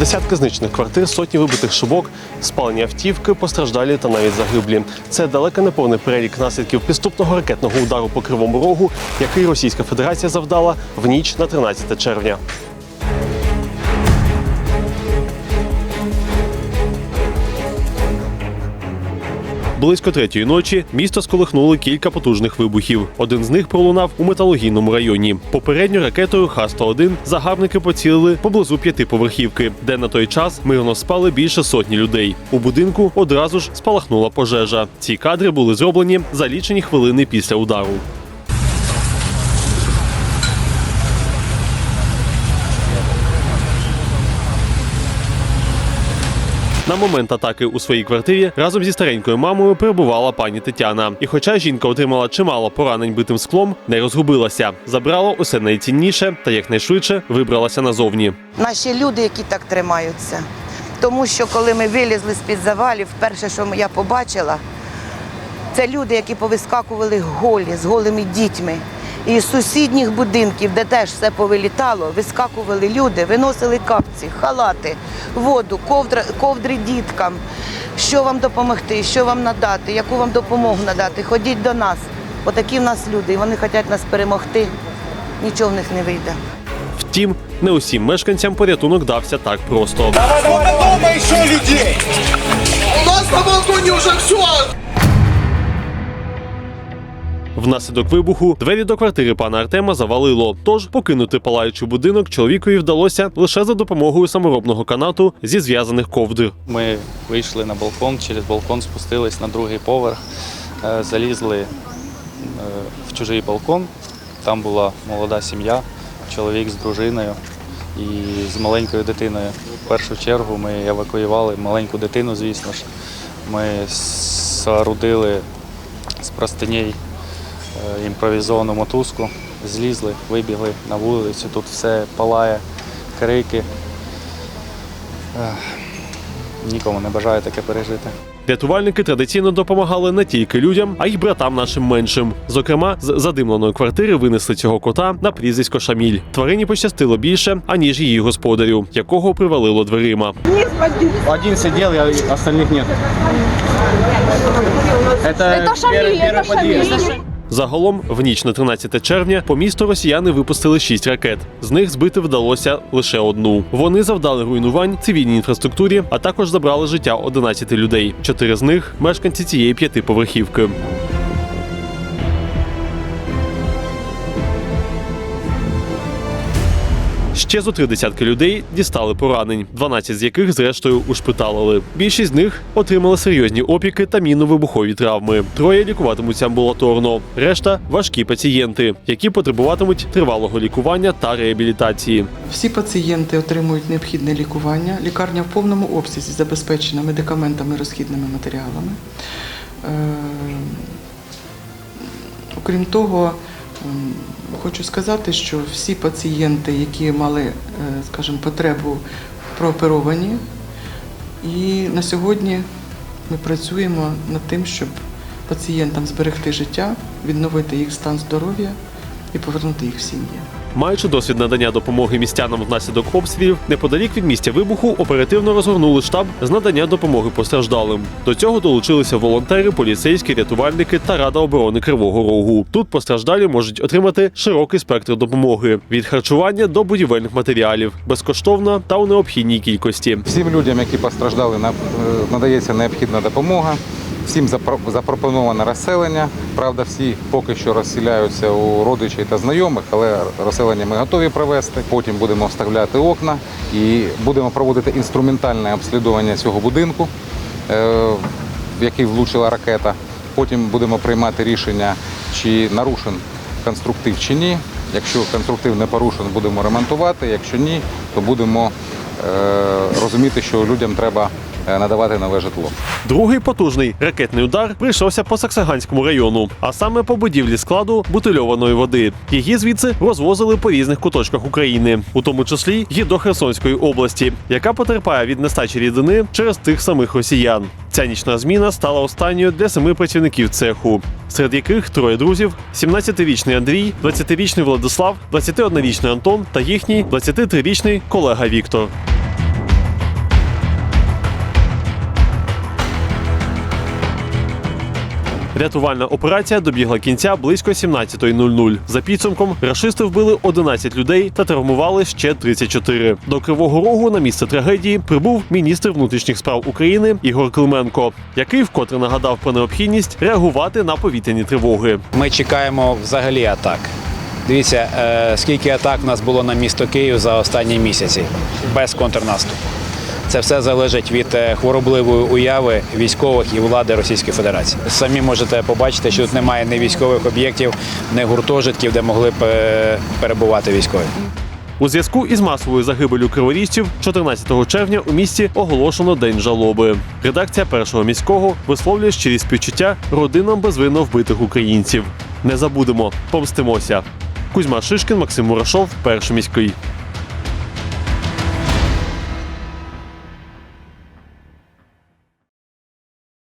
Десятки знищених квартир, сотні вибитих шибок, спалені автівки, постраждалі та навіть загиблі. Це далеко не повний перелік наслідків підступного ракетного удару по кривому рогу, який Російська Федерація завдала в ніч на 13 червня. Близько третьої ночі місто сколихнули кілька потужних вибухів. Один з них пролунав у металогійному районі. Попередньо ракетою Х-101 загарбники поцілили поблизу п'ятиповерхівки, де на той час мирно спали більше сотні людей. У будинку одразу ж спалахнула пожежа. Ці кадри були зроблені за лічені хвилини після удару. На момент атаки у своїй квартирі разом зі старенькою мамою перебувала пані Тетяна. І хоча жінка отримала чимало поранень битим склом, не розгубилася, забрала усе найцінніше та якнайшвидше вибралася назовні. наші люди, які так тримаються. Тому що коли ми вилізли з-під завалів, перше, що я побачила, це люди, які повискакували голі з голими дітьми. І з сусідніх будинків, де теж все повилітало, вискакували люди, виносили капці, халати, воду, ковдра, ковдри діткам. Що вам допомогти, що вам надати, яку вам допомогу надати, ходіть до нас. Отакі в нас люди, і вони хочуть нас перемогти. Нічого в них не вийде. Втім, не усім мешканцям порятунок дався так просто. Сколько дома еще людей? У нас на балконе уже все. Внаслідок вибуху двері до квартири пана Артема завалило. Тож покинути палаючий будинок чоловікові вдалося лише за допомогою саморобного канату зі зв'язаних ковдр. Ми вийшли на балкон, через балкон спустились на другий поверх, е, залізли е, в чужий балкон. Там була молода сім'я, чоловік з дружиною і з маленькою дитиною. В першу чергу ми евакуювали маленьку дитину, звісно ж. Ми соорудили з простиней імпровізовану мотузку, злізли, вибігли на вулицю. Тут все палає, крики. Нікому не бажаю таке пережити. Рятувальники традиційно допомагали не тільки людям, а й братам нашим меншим. Зокрема, з задимленої квартири винесли цього кота на прізвисько Шаміль. Тварині пощастило більше, аніж її господарю, якого привалило дверима. Один сидел, я остальных нет. Это, Это Шамиль, первый, это первый подъезд. Шамиль. Загалом, в ніч на 13 червня по місту росіяни випустили шість ракет. З них збити вдалося лише одну. Вони завдали руйнувань цивільній інфраструктурі, а також забрали життя 11 людей. Чотири з них мешканці цієї п'ятиповерхівки. Ще зо три десятки людей дістали поранень, 12 з яких зрештою ушпиталили. Більшість з них отримали серйозні опіки та мінно-вибухові травми. Троє лікуватимуться амбулаторно. Решта важкі пацієнти, які потребуватимуть тривалого лікування та реабілітації. Всі пацієнти отримують необхідне лікування. Лікарня в повному обсязі забезпечена медикаментами розхідними матеріалами. Е, Окрім того, м, хочу сказати, що всі пацієнти, які мали, е, скажімо, потребу, прооперовані. І на сьогодні ми працюємо над тим, щоб пацієнтам зберегти життя, відновити їх стан здоров'я і повернути їх в сім'ї. Маючи досвід надання допомоги містянам внаслідок обстрілів, неподалік від місця вибуху оперативно розгорнули штаб з надання допомоги постраждалим. До цього долучилися волонтери, поліцейські, рятувальники та Рада оборони Кривого Рогу. Тут постраждалі можуть отримати широкий спектр допомоги від харчування до будівельних матеріалів, безкоштовно та у необхідній кількості. Всім людям, які постраждали, е, надається необхідна допомога. Всім запропоноване розселення. Правда, всі поки що розселяються у родичів та знайомих, але розселення ми готові провести. Потім будемо вставляти окна і будемо проводити інструментальне обслідування цього будинку, е, в який влучила ракета. Потім будемо приймати рішення, чи нарушен конструктив чи ні. Якщо конструктив не порушен, будемо ремонтувати. Якщо ні, то будемо е, розуміти, що людям треба надавати нове житло. Другий потужний ракетний удар прийшовся по Саксаганському району, а саме по будівлі складу бутильованої води. Її звідси розвозили по різних куточках України, у тому числі й до Херсонської області, яка потерпає від нестачі рідини через тих самих росіян. Ця нічна зміна стала останньою для семи працівників цеху, серед яких троє друзів: 17-річний Андрій, 20-річний Владислав, 21-річний Антон та їхній 23-річний колега Віктор. Рятувальна операція добігла кінця близько 17.00. За підсумком рашисти вбили 11 людей та травмували ще 34. До Кривого Рогу на місце трагедії прибув міністр внутрішніх справ України Ігор Клименко, який вкотре нагадав про необхідність реагувати на повітряні тривоги. Ми чекаємо взагалі атак. Дивіться, е, скільки атак у нас було на місто Київ за останні місяці без контрнаступу. Це все залежить від е, хворобливої уяви військових і влади Російської Федерації. Самі можете побачити, що тут немає ні військових об'єктів, ні гуртожитків, де могли б е, перебувати військові. У зв'язку із масовою загибелю криворіжців 14 червня у місті оголошено день жалоби. Редакція першого міського висловлює щирі співчуття родинам безвинно вбитих українців. Не забудемо, помстимося. Кузьма Шишкін, Максим Мурашов, перший міський.